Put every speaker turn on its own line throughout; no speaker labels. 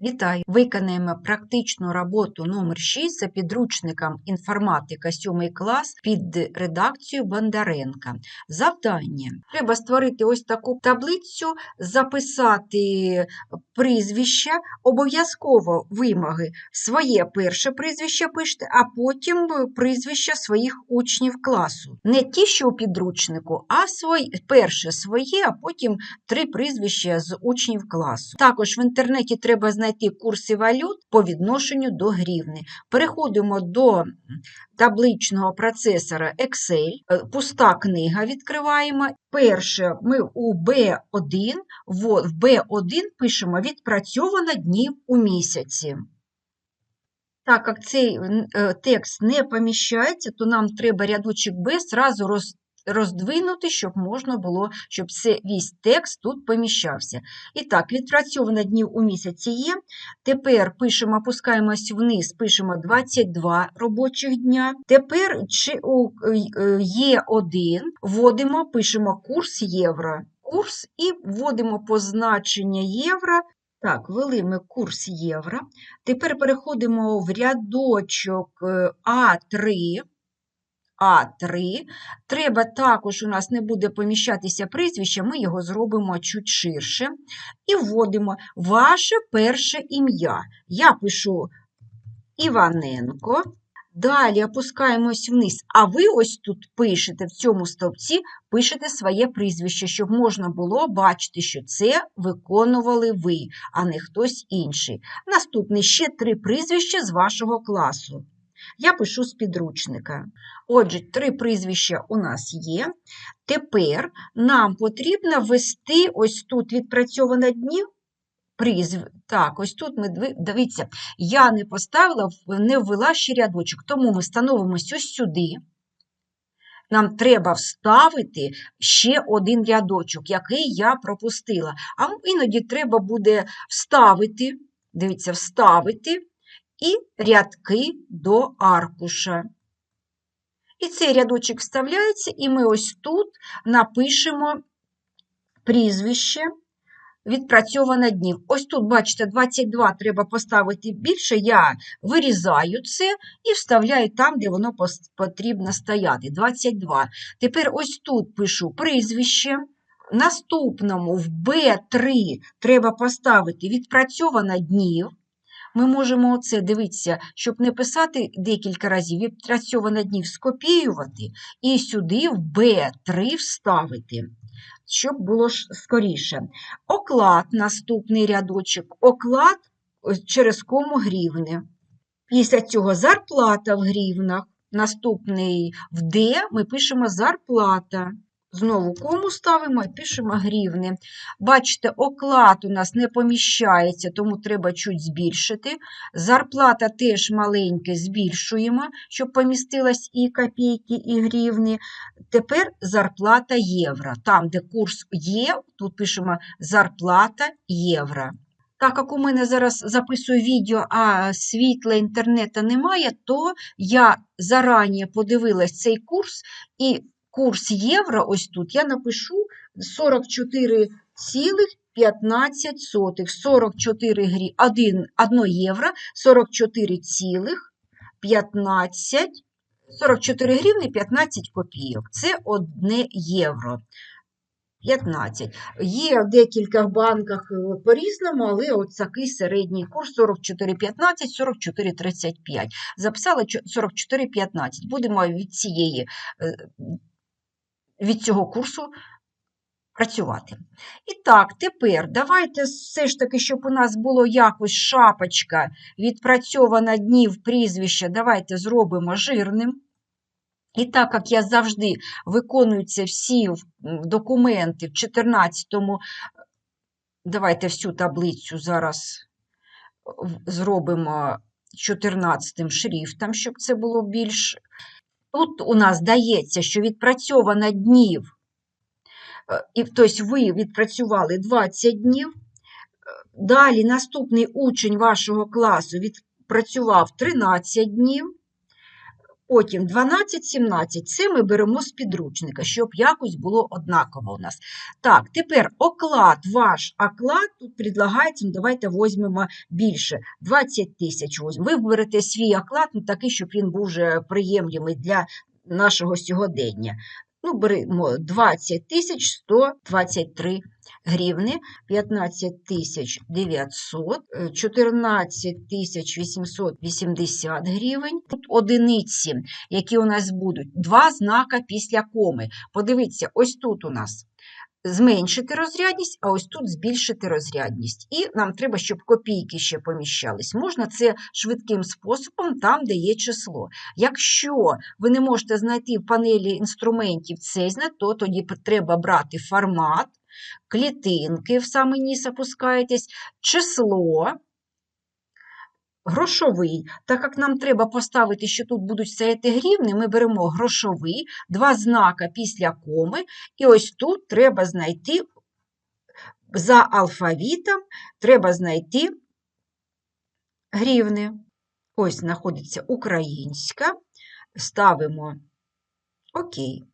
Вітаю! Виконаємо практичну роботу номер 6 за підручником інформатика 7 клас під редакцією Бондаренка. Завдання. Треба створити ось таку таблицю, записати прізвища, обов'язково вимоги. Своє перше прізвище пишете, а потім прізвища своїх учнів класу. Не ті, що у підручнику, а свої, перше своє, а потім три прізвища з учнів класу. Також в інтернеті треба знайти курси валют по відношенню до гривни. Переходимо до табличного процесора Excel. Е, Пуста книга відкриваємо. Перше ми у B1, в B1 пишемо відпрацьовано днів у місяці. Так як цей е, текст не поміщається, то нам треба рядочок B зразу роз, роздвинути, щоб можна було, щоб весь текст тут поміщався. І так, відпрацьовано днів у місяці є. Тепер пишемо, опускаємось вниз, пишемо 22 робочих дня. Тепер у є 1 вводимо, пишемо курс євро. Курс і вводимо позначення євро. Так, ввели ми курс євро. Тепер переходимо в рядочок е, А3. А3. Треба також, у нас не буде поміщатися прізвище, ми його зробимо чуть ширше. І вводимо ваше перше ім'я. Я пишу Іваненко. Далі опускаємось вниз. А ви ось тут пишете, в цьому стовпці, пишете своє прізвище, щоб можна було бачити, що це виконували ви, а не хтось інший. Наступне ще три прізвища з вашого класу. Я пишу з підручника. Отже, три прізвища у нас є. Тепер нам потрібно ввести ось тут відпрацьовано днів. Призв... Так, ось тут ми дивіться, я не поставила, не ввела ще рядочок, тому ми становимося ось сюди. Нам треба вставити ще один рядочок, який я пропустила. А іноді треба буде вставити, дивіться, вставити і рядки до аркуша. І цей рядочок вставляється, і ми ось тут напишемо прізвище відпрацьовано днів. Ось тут, бачите, 22 треба поставити більше, я вирізаю це і вставляю там, де воно потрібно стояти. 22. Тепер ось тут пишу прізвище. Наступному в B3 треба поставити відпрацьовано днів. Ми можемо оце дивитися, щоб не писати декілька разів, відпрацьовано днів скопіювати і сюди в B3 вставити, щоб було скоріше. Оклад, наступний рядочок, оклад через кому гривни. Після цього зарплата в гривнах. Наступний в D ми пишемо зарплата. Знову кому ставимо і пишемо гривни. Бачите, оклад у нас не поміщається, тому треба чуть збільшити. Зарплата теж маленьке збільшуємо, щоб помістилась і копійки, і гривни. Тепер зарплата євро. Там, де курс є, тут пишемо зарплата євро. Так як у мене зараз записую відео, а світла інтернету немає, то я зарані подивилась цей курс і курс євро, ось тут я напишу 44,15. 44 грі, 1, 1 євро, 44,15, 44 гривні 15 копійок. Це 1 євро. 15. Є в декількох банках по-різному, але от такий середній курс 44,15, 44,35. Записала 44,15. Будемо від цієї від цього курсу працювати. І так, тепер давайте все ж таки, щоб у нас було якось шапочка відпрацьована днів прізвища, давайте зробимо жирним. І так як я завжди виконуються всі документи в 14-му, давайте всю таблицю зараз зробимо 14 шрифтом, щоб це було більш Тут у нас дається, що відпрацьовано днів, е, і тобто ви відпрацювали 20 днів. Далі наступний учень вашого класу відпрацював 13 днів. Потім 12, 17 це ми беремо з підручника, щоб якось було однаково у нас. Так, тепер оклад, ваш оклад, тут предлагається, ну давайте візьмемо більше, 20 тисяч. Ви виберете свій оклад, ну такий, щоб він був вже приємлемий для нашого сьогодення. Ну, беремо 20 тисяч 123 гривни, 15 тисяч 900, е, 14 тисяч 880 гривень. Тут одиниці, які у нас будуть, два знака після коми. Подивіться, ось тут у нас зменшити розрядність, а ось тут збільшити розрядність. І нам треба, щоб копійки ще поміщались. Можна це швидким способом, там, де є число. Якщо ви не можете знайти в панелі інструментів цей знак, то тоді треба брати формат, клітинки в самий низ опускаєтесь, число. Грошовий, так як нам треба поставити, що тут будуть стояти гривни, ми беремо грошовий, два знака після коми, і ось тут треба знайти за алфавітом, треба знайти гривни. Ось знаходиться українська, ставимо Окей.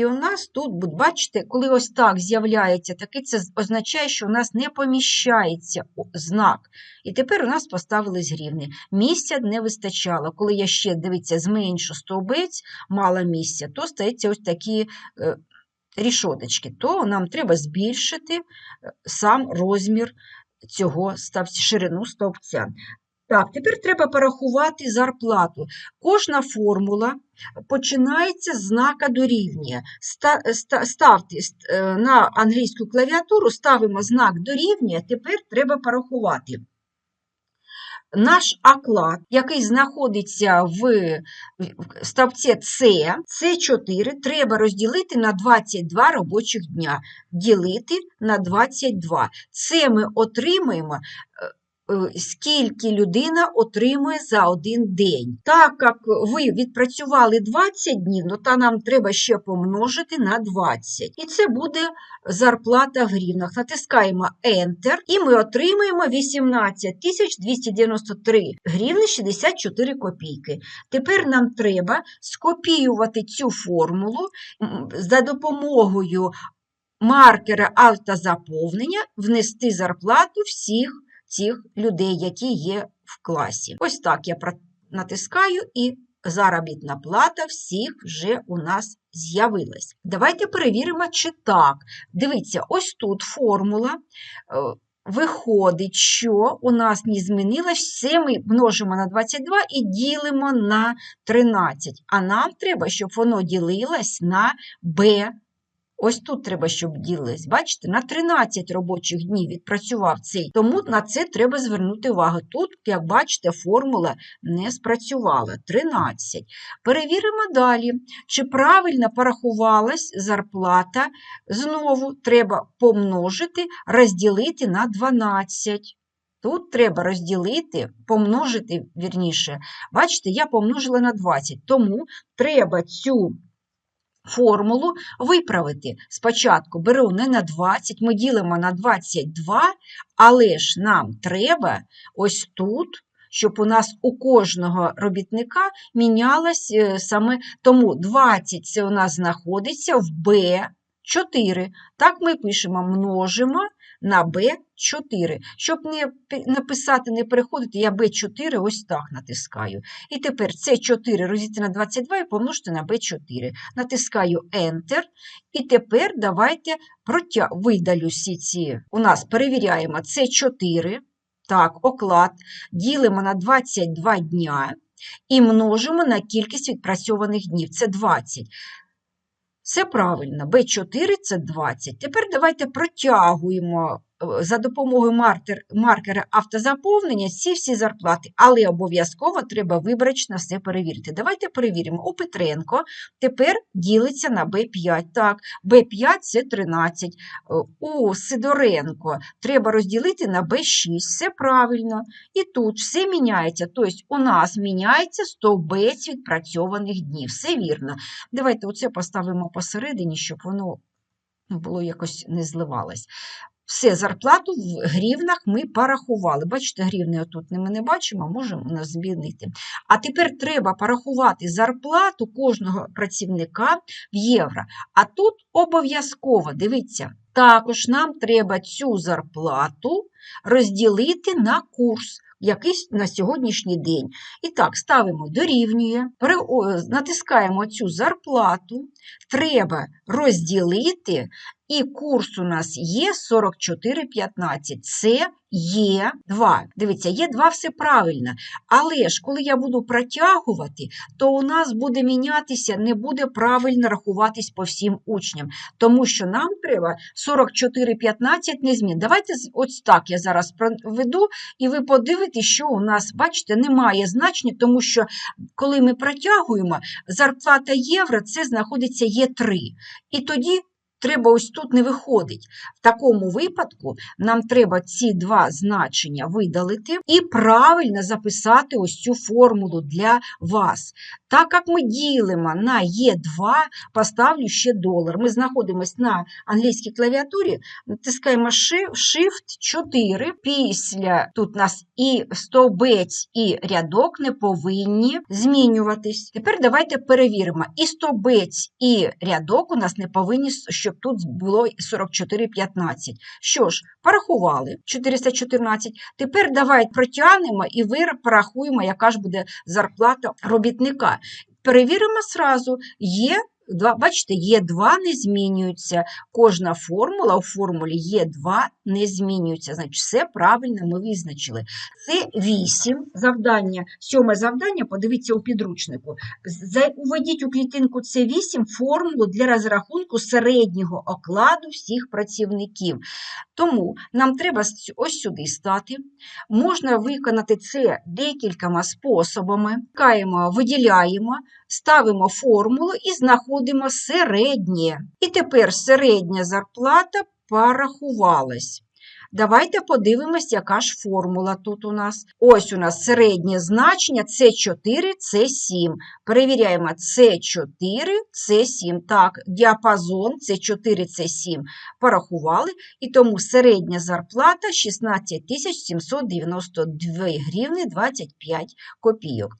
І у нас тут, бачите, коли ось так з'являється такий, це означає, що у нас не поміщається знак. І тепер у нас поставились гривни. Місця не вистачало. Коли я ще, дивіться, зменшу стовбець, мало місця, то стається ось такі е, рішоточки. То нам треба збільшити е, сам розмір цього ширину стовпця. Так, тепер треба порахувати зарплату. Кожна формула починається з знака дорівнює. Ставте е, на англійську клавіатуру, ставимо знак дорівнює, тепер треба порахувати. Наш оклад, який знаходиться в ставці С, С4, треба розділити на 22 робочих дня. Ділити на 22. Це ми отримаємо е, скільки людина отримує за один день. Так як ви відпрацювали 20 днів, ну та нам треба ще помножити на 20. І це буде зарплата в гривнах. Натискаємо Enter, і ми отримуємо 18 293 гривни 64 копійки. Тепер нам треба скопіювати цю формулу за допомогою маркера автозаповнення, внести зарплату всіх цих людей, які є в класі. Ось так я натискаю і заробітна плата всіх вже у нас з'явилась. Давайте перевіримо, чи так. Дивіться, ось тут формула. Е, виходить, що у нас не змінилось, все ми множимо на 22 і ділимо на 13. А нам треба, щоб воно ділилось на b Ось тут треба, щоб ділились. Бачите, на 13 робочих днів відпрацював цей, тому на це треба звернути увагу. Тут, як бачите, формула не спрацювала. 13. Перевіримо далі, чи правильно порахувалась зарплата. Знову треба помножити, розділити на 12. Тут треба розділити, помножити, вірніше, бачите, я помножила на 20, тому треба цю формулу виправити. Спочатку беру не на 20, ми ділимо на 22, але ж нам треба ось тут. Щоб у нас у кожного робітника мінялось е, саме тому 20 це у нас знаходиться в Б4. Так ми пишемо множимо на b4. Щоб не написати, не переходити, я b4 ось так натискаю. І тепер це 4 розділити на 22 і помножити на b4. Натискаю Enter. І тепер давайте протя... видалю всі ці. У нас перевіряємо це 4. Так, оклад. Ділимо на 22 дня. І множимо на кількість відпрацьованих днів. Це 20. Все правильно, B4 це 20. Тепер давайте протягуємо за допомогою маркер, маркера автозаповнення ці всі зарплати, але обов'язково треба виборочно все перевірити. Давайте перевіримо. У Петренко тепер ділиться на Б5. Так, Б5 це 13. Е, у Сидоренко треба розділити на Б6. Все правильно. І тут все міняється. Тобто, у нас міняється стовбець відпрацьованих днів. Все вірно. Давайте оце поставимо посередині, щоб воно було якось не зливалось. Все, зарплату в гривнах ми порахували. Бачите, гривни отут ми не бачимо, можемо нас змінити. А тепер треба порахувати зарплату кожного працівника в євро. А тут обов'язково, дивіться, також нам треба цю зарплату розділити на курс, якийсь на сьогоднішній день. І так, ставимо дорівнює, натискаємо цю зарплату, треба розділити, і курс у нас є 44,15. Це є 2. Дивіться, є 2 все правильно. Але ж коли я буду протягувати, то у нас буде мінятися, не буде правильно рахуватись по всім учням. Тому що нам треба 44,15 не змін. Давайте ось так я зараз проведу, і ви подивитесь, що у нас, бачите, немає значення, тому що коли ми протягуємо, зарплата євро це знаходиться Є3. І тоді треба ось тут не виходить. В такому випадку нам треба ці два значення видалити і правильно записати ось цю формулу для вас. Так як ми ділимо на Є2, поставлю ще долар. Ми знаходимося на англійській клавіатурі, натискаємо Shift- Shift 4. Після тут нас і стовбець, і рядок не повинні змінюватись. Тепер давайте перевіримо. І стовбець, і рядок у нас не повинні, с- щоб тут було 44,15. Що ж, порахували 414. Тепер давай протягнемо і порахуємо, яка ж буде зарплата робітника. Перевіримо сразу, є два, бачите, є 2 не змінюються. Кожна формула у формулі є 2 не змінюється. Значить, все правильно ми визначили. Це 8 завдання. Сьоме завдання, подивіться у підручнику. Уведіть у клітинку С8 формулу для розрахунку середнього окладу всіх працівників. Тому нам треба ось сюди стати. Можна виконати це декількома способами. Виділяємо, ставимо формулу і знаходимо середнє. І тепер середня зарплата порахувалась. Давайте подивимось, яка ж формула тут у нас. Ось у нас середнє значення С4, С7. Перевіряємо С4, С7. Так, діапазон С4, С7 порахували, і тому середня зарплата 16 792 гривни 25 копійок.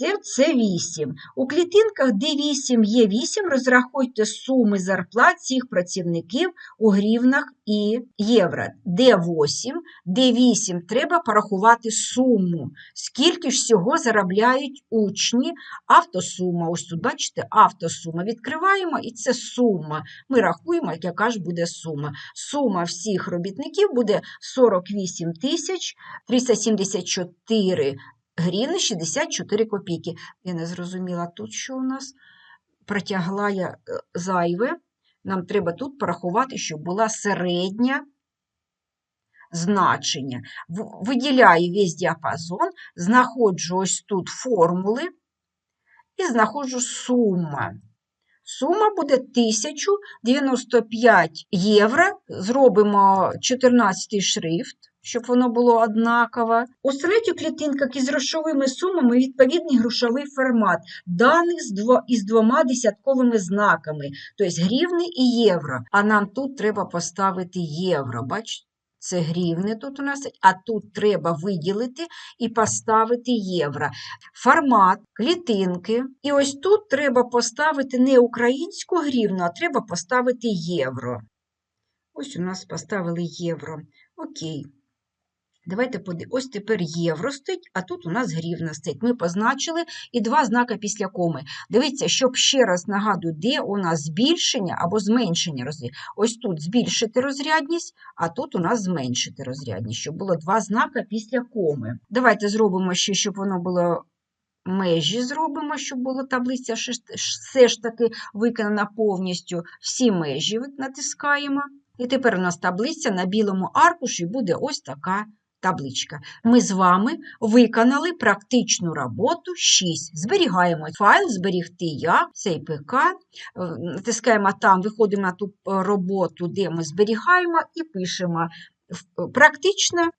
Це, це 8. У клітинках, де 8 є 8, розрахуйте суми зарплат всіх працівників у гривнах і євро. Де 8, де 8 треба порахувати суму. Скільки ж всього заробляють учні? Автосума. Ось тут, бачите, автосума. Відкриваємо, і це сума. Ми рахуємо, яка ж буде сума. Сума всіх робітників буде 48 тисяч 374 гривни 64 копійки. Я не зрозуміла тут, що у нас протягла я е, зайве. Нам треба тут порахувати, щоб була середня значення. Виділяю весь діапазон, знаходжу ось тут формули і знаходжу сума. Сума буде 1095 євро. Зробимо 14 шрифт, щоб воно було однаково. У третю клітинках із грошовими сумами відповідний грошовий формат, даних з із двома десятковими знаками, тобто гривни і євро. А нам тут треба поставити євро. Бачите? Це гривни тут у нас, а тут треба виділити і поставити євро формат, клітинки. І ось тут треба поставити не українську гривну, а треба поставити євро. Ось у нас поставили євро. Окей. Давайте подивимося. Ось тепер євро стоїть, а тут у нас гривна стоїть. Ми позначили і два знака після коми. Дивіться, щоб ще раз нагадую, де у нас збільшення або зменшення розрядності. Ось тут збільшити розрядність, а тут у нас зменшити розрядність, щоб було два знака після коми. Давайте зробимо ще, щоб воно було межі зробимо, щоб була таблиця все ж таки виконана повністю. Всі межі натискаємо. І тепер у нас таблиця на білому аркуші буде ось така табличка. Ми з вами виконали практичну роботу 6. Зберігаємо файл, зберігти я, цей ПК. Е, Натискаємо там, виходимо на ту е, роботу, де ми зберігаємо, і пишемо в- практична